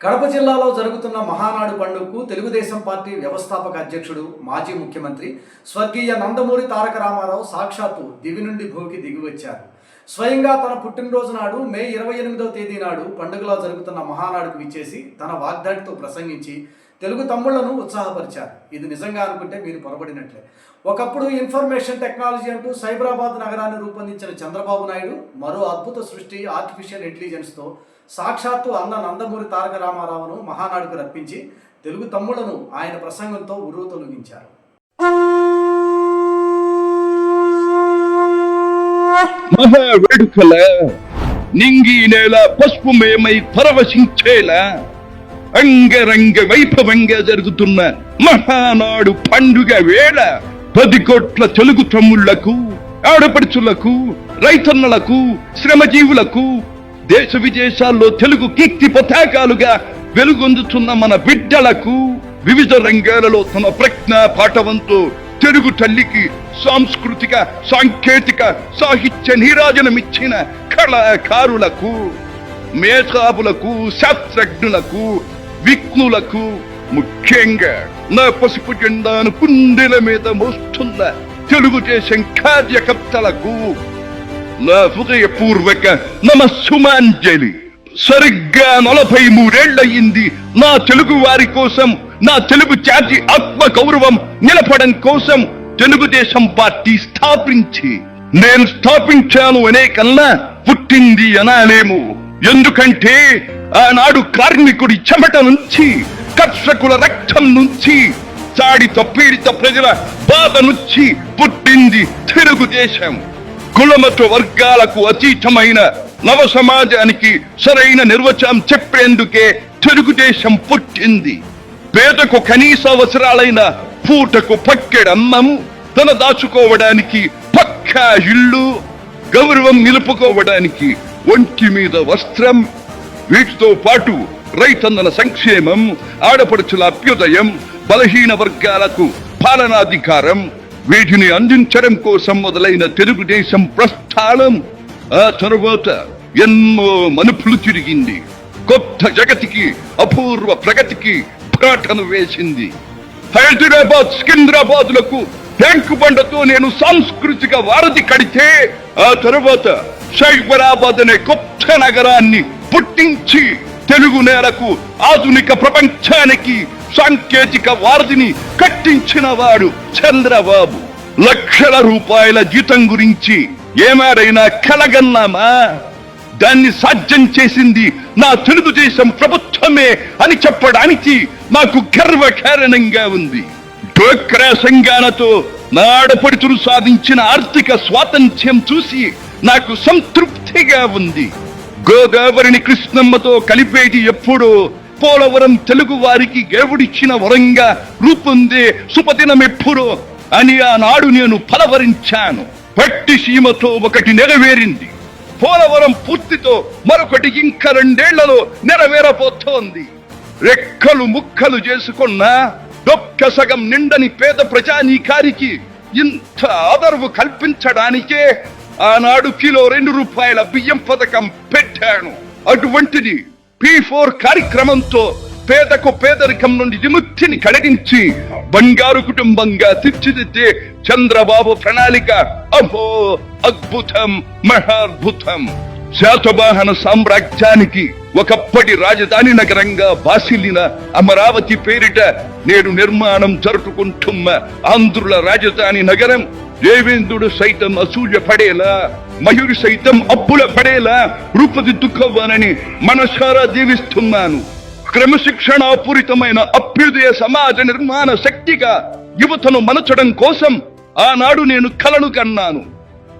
కడప జిల్లాలో జరుగుతున్న మహానాడు పండుగకు తెలుగుదేశం పార్టీ వ్యవస్థాపక అధ్యక్షుడు మాజీ ముఖ్యమంత్రి స్వర్గీయ నందమూరి తారక రామారావు సాక్షాత్తు దివి నుండి భూమికి దిగివచ్చారు. స్వయంగా తన పుట్టినరోజు నాడు మే ఇరవై ఎనిమిదవ తేదీ నాడు పండుగలో జరుగుతున్న మహానాడుకు విచ్చేసి తన వాగ్దాటితో ప్రసంగించి తెలుగు తమ్ముళ్ళను ఉత్సాహపరిచారు. ఇది నిజంగా అనుకుంటే మీరు పొరబడినట్లే. ఒకప్పుడు ఇన్ఫర్మేషన్ టెక్నాలజీ అంటూ సైబరాబాద్ నగరాన్ని రూపొందించిన చంద్రబాబు నాయుడు మరో అద్భుత సృష్టి ఆర్టిఫిషియల్ ఇంటెలిజెన్స్తో సాక్షాత్తు అన్న నందమూరి తారక రామారావును మహానాడుకు రప్పించి తెలుగు తమ్ముళ్ళను ఆయన ప్రసంగంతో ఉర్రు తొలగించారు మహా వేడుకల నింగి నేల పసుపుమయమై పరవశించేలా అంగరంగ వైభవంగా జరుగుతున్న మహానాడు పండుగ వేళ పది కోట్ల తెలుగు తమ్ముళ్ళకు ఆడపడుచులకు రైతన్నలకు శ్రమజీవులకు దేశ విదేశాల్లో తెలుగు కీర్తి పతాకాలుగా వెలుగొందుతున్న మన బిడ్డలకు వివిధ రంగాలలో తమ ప్రజ్ఞ పాఠవంతో తెలుగు తల్లికి సాంస్కృతిక సాంకేతిక సాహిత్య నీరాజనమిచ్చిన కళాకారులకు మేధావులకు శాస్త్రజ్ఞులకు విఘ్నులకు ముఖ్యంగా నా పసుపు జెండాను కుండెల మీద మోస్తున్న తెలుగుదేశం కార్యకర్తలకు నా హృదయపూర్వక నమస్సుమాంజలి. సరిగ్గా నలభై మూడేళ్ళయింది నా తెలుగు వారి కోసం నా తెలుగు జాతి ఆత్మ గౌరవం నిలపడం కోసం తెలుగుదేశం పార్టీ స్థాపించి నేను స్థాపించాను అనే కన్నా పుట్టింది అనాలేము. ఎందుకంటే ఆనాడు కార్మికుడి చెమట నుంచి కర్షకుల రక్తం నుంచి చాడిత పీడిత ప్రజల బాధ నుంచి పుట్టింది తెలుగుదేశం. కులమత వర్గాలకు అతీతమైన నవ సమాజానికి సరైన నిర్వచనం చెప్పేందుకే తెలుగుదేశం పుట్టింది. పేదకు కనీస అవసరాలైన పూటకు పక్కెడమ్మము తన దాచుకోవడానికి పక్కా ఇల్లు గౌరవం నిలుపుకోవడానికి ఒంటి మీద వస్త్రం వీటితో పాటు రైతన్నల సంక్షేమం ఆడపడుచుల అభ్యుదయం బలహీన వర్గాలకు పాలనాధికారం వీటిని అందించడం కోసం మొదలైన తెలుగుదేశం ప్రస్థానం. ఆ తరువాత ఎన్నో మనుపులు తిరిగింది. కొత్త జగతికి అపూర్వ ప్రగతికి ప్రాటను వేసింది. హైదరాబాద్ సికింద్రాబాద్లకు ట్యాంకు బండతో నేను సాంస్కృతిక వారధి కడితే ఆ తరువాత సైబరాబాద్ అనే కొత్త నగరాన్ని పుట్టించి తెలుగు నేలకు ఆధునిక ప్రపంచానికి సాంకేతిక వారధిని కట్టించిన వాడు చంద్రబాబు. లక్షల రూపాయల జీతం గురించి ఏమారైనా కలగన్నామా? దాన్ని సాధ్యం చేసింది నా తెలుగుదేశం ప్రభుత్వమే అని చెప్పడానికి నాకు గర్వకారణంగా ఉంది. డోక్రా సంఘాలతో నా సాధించిన ఆర్థిక స్వాతంత్ర్యం చూసి నాకు సంతృప్తిగా ఉంది. గోదావరిని కృష్ణమ్మతో కలిపేటి ఎప్పుడు పోలవరం తెలుగు వారికి దేవుడిచ్చిన వరంగా రూపొందే సుపదినం ఎప్పుడో అని ఆనాడు నేను ఫలవరించాను పట్టి సీమతో ఒకటి నెరవేరింది. పోలవరం పూర్తితో మరొకటి ఇంకా రెండేళ్ళలో నెరవేరబోతోంది. రెక్కలు ముక్కలు చేసుకున్న డొక్క సగం నిండని పేద ప్రజానీకారికి ఇంత ఆదరవు కల్పించడానికే ఆనాడు కిలో రెండు రూపాయల బియ్యం పథకం పెట్టాను. అటువంటిది పి ఫోర్ కార్యక్రమంతో పేదకు పేదరికం నుండి విముక్తిని కడగించి బంగారు కుటుంబంగా తీర్చిదిద్దే చంద్రబాబు ప్రణాళిక. అహో అద్భుతం మహాద్భుతం. శాతవాహన సామ్రాజ్యానికి ఒకప్పటి రాజధాని నగరంగా బాసిల్లిన అమరావతి పేరిట నేడు నిర్మాణం జరుపుకుంటున్న ఆంధ్రుల రాజధాని నగరం దేవేంద్రుడు సైతం అసూయ పడేలా మయూరి సైతం అప్పుల పడేలా రూపుదిద్దుకోవాలని మనసారా దీవిస్తున్నాను క్రమశిక్షణాపూరితమైన అభ్యుదయ సమాజ నిర్మాణ శక్తిగా యువతను మనచడం కోసం ఆనాడు నేను కలను కన్నాను.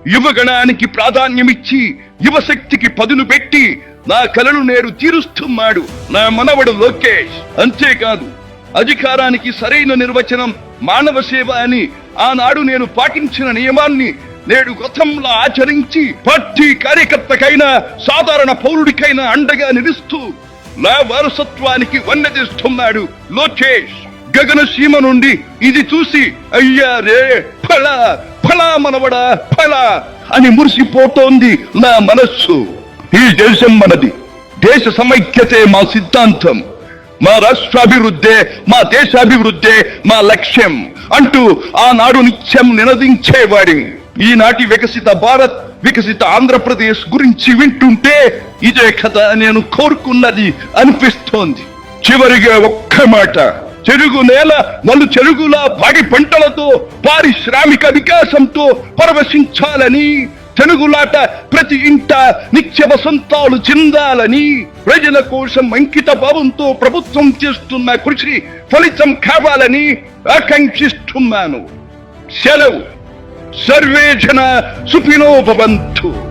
యువగణానికి ప్రాధాన్యమిచ్చి యువశక్తికి పదును పెట్టి నా కలను నేడు తీరుస్తున్నాడు నా మనవడు లోకేష్. అంతేకాదు అధికారానికి సరైన నిర్వచనం మానవ సేవ అని ఆనాడు నేను పాటించిన నియమాన్ని నేడు గతంలో ఆచరించి పార్టీ కార్యకర్తకైనా సాధారణ పౌరుడికైనా అండగా నిలుస్తూ నా వారసత్వానికి వన్నదిస్తున్నాడు లోకేష్. గగన సీమ నుండి ఇది చూసి అయ్యా రే ఫళ ఫళా మనవడా ఫళ అని మురిసిపోతోంది నా మనస్సు. ఈ దేశం మనది. దేశ సమైక్యతే మా సిద్ధాంతం. మా రాష్ట్రాభివృద్ధే మా దేశాభివృద్ధే మా లక్ష్యం అంటూ ఆనాడు నిత్యం నినదించేవాడి. ఈనాటి వికసిత భారత్ వికసిత ఆంధ్రప్రదేశ్ గురించి వింటుంటే ఇదే కథ నేను కోరుకున్నది అనిపిస్తోంది. చివరిగా ఒక్క మాట. చెరుగు నేల నలు చెరుగుల పాడి పంటలతో పారిశ్రామిక వికాసంతో పరవశించాలని తెలుగులాట ప్రతి ఇంట నిత్య వసంతాలు చెందాలని ప్రజల కోసం అంకిత భావంతో ప్రభుత్వం చేస్తున్న కృషి ఫలితం కావాలని ఆకాంక్షిస్తున్నాను. సెలవు. సర్వేజన సుఖినో భవంతు